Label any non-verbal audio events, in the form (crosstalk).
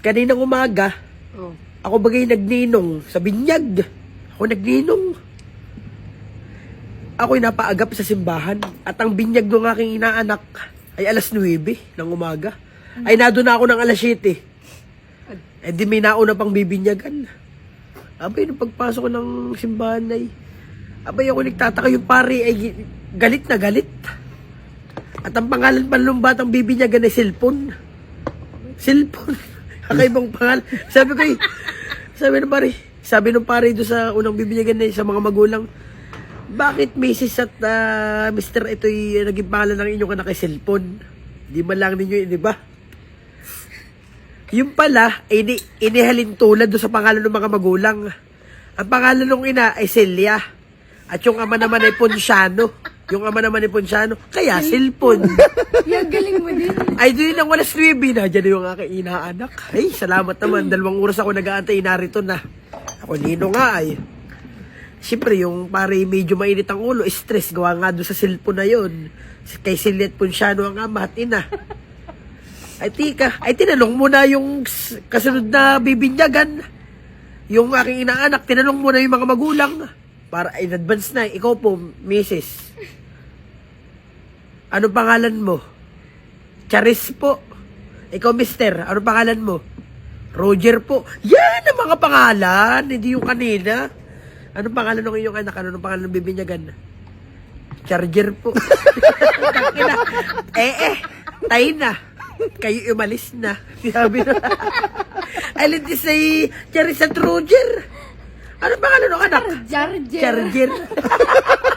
kaninang umaga, Oh. ako bagay nagninong sa binyag. Ako nagninong. Ako'y napaagap sa simbahan. At ang binyag ng aking inaanak ay alas 9 ng umaga. Ay nado na ako ng alas 7. Eh di may nauna pang bibinyagan. Abay, nung pagpasok ko ng simbahan ay, abay ako nagtataka yung pari ay galit na galit. At ang pangalan pa nung batang bibinyagan ay cellphone. Cellphone. Kakaibang pangalan. Sabi ko eh, sabi ng pare, sabi ng pare doon sa unang bibinyagan na sa mga magulang, bakit Mrs. at ah, Mr. ito'y naging pangalan ng inyong anak ay cellphone? Di man lang ninyo, di ba? Yung pala, ini, inihalin tulad doon sa pangalan ng mga magulang. Ang pangalan ng ina ay Celia. At yung ama naman ay Ponciano. Yung ama naman ay Ponciano. Kaya, cellphone. (laughs) Yung galing mo din. Ay, doon ang walas 9 na. Diyan yung aking inaanak. Ay, salamat naman. Dalawang oras ako nag-aantay narito na. Ako nino nga ay. Siyempre, yung pare medyo mainit ang ulo, stress, gawa nga doon sa cellphone na yun. Kay Silet Ponciano ang ama at ina. Ay, tika. Ay, tinanong mo na yung kasunod na bibinyagan. Yung aking inaanak, tinanong mo na yung mga magulang. Para in advance na, ikaw po, Mrs. Ano pangalan mo? Charis po. Ikaw, mister. Ano pangalan mo? Roger po. Yan ang mga pangalan. Hindi yung kanina. Ano pangalan ng iyong anak? Ano pangalan ng bibinyagan? Charger po. (laughs) Eh, eh. Tayo na. Kayo umalis na. Sabi na. I let you say Charis at Roger. Ano pangalan ng anak? Jarger. Charger. (laughs)